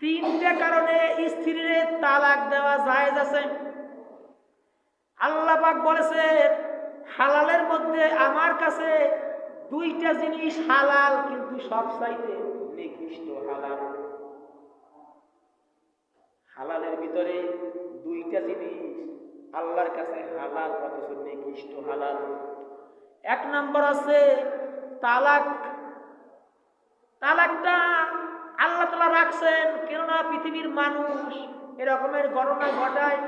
তিনটে কারণে স্ত্রীর তালাক দেওয়া জায়েজ আছে। আল্লাহ পাক বলেছেন, হালালের মধ্যে আমার কাছে দুইটা জিনিস হালাল, কিন্তু সব চাইতে নিকৃষ্ট হালাল। হালালের ভিতরে দুইটা জিনিস আল্লাহর কাছে হালাল, অথচ নিকৃষ্ট হালাল। এক নম্বর আছে তালাক। তালাকটা আল্লাহ তালা রাখছেন, কেননা পৃথিবীর মানুষ এরকমের ঘটনা ঘটায়,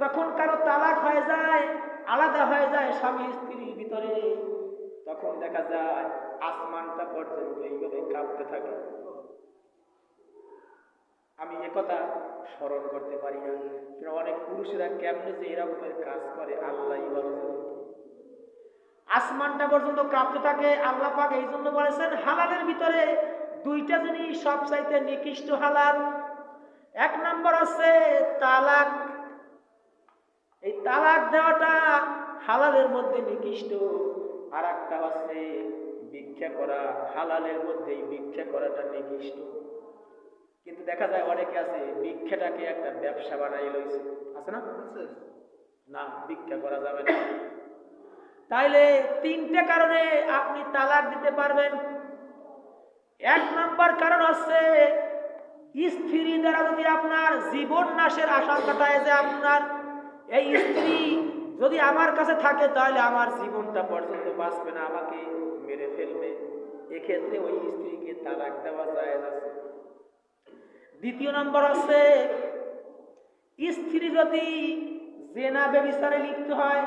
যখন কারও তালাক হয়ে যায়, আলাদা হয়ে যায়, স্বামী স্ত্রীর ভিতরে। তখন দেখা যায়, আসমানটা পর্যন্ত এইভাবে কাঁপতে থাকে। আমি একথা স্মরণ করতে পারি না। কিন্তু অনেক পুরুষেরা কেমনে যে এরকমের কাজ করে, আল্লাহ। আসমানটা পর্যন্ত কাঁপতে থাকে, আল্লাহ পাক এই জন্য বলেছেন, হালালের ভিতরে দুইটা জিনিস সব চাইতে নিকৃষ্ট হালাল। এক নম্বর আছে তালাক। এই তালাক দেওয়াটা হালালের মধ্যে নিকৃষ্ট। আর একটা হচ্ছে ভিক্ষা করা হালালের মধ্যেই ভিক্ষা করাটা নিকৃষ্ট। কিন্তু দেখা যায় অনেকে আছে ভিক্ষাটাকে একটা ব্যবসা বানাই লইছে। আছে না? না ভিক্ষা করা যাবে না। তাইলে তিনটে কারণে আপনি তালাক দিতে পারবেন। এক নম্বর কারণ হচ্ছে, স্ত্রী দ্বারা যদি আপনার জীবন নাশের আশঙ্কা থাকে যে আপনার এই স্ত্রী যদি আমার কাছে থাকে, তাহলে আমার জীবনটা পর্যন্ত বাঁচবে না, আমাকে মেরে ফেলবে। এক্ষেত্রে ওই স্ত্রীকে তালাক দেওয়া যায় আছে। দ্বিতীয় নম্বর হচ্ছে, স্ত্রী যদি জেনা বেবিচারে লিপ্ত হয়,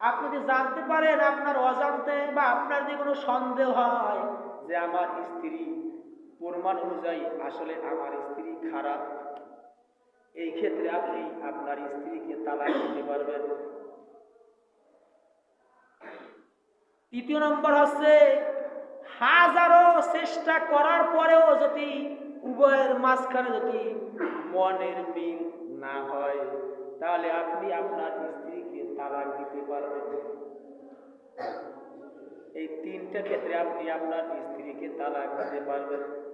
আপনি যদি জানতে পারেন আপনার অজান্তে বা আপনার যে কোনো সন্দেহ হয় যে আমার স্ত্রী প্রমাণ অনুযায়ী আসলে আমার স্ত্রী খারাপ, এই ক্ষেত্রে আপনি আপনার স্ত্রীকে তালাক দিতে পারবেন। তৃতীয় নম্বর হচ্ছে, হাজারো চেষ্টা করার পরেও যদি উভয়ের মাঝখানে যদি মনের মিল না হয়, তাহলে আপনি আপনার স্ত্রীকে তালাক দিতে পারবেন। এই তিনটা ক্ষেত্রে আপনি আপনার স্ত্রীকে তালাক দিতে পারবেন।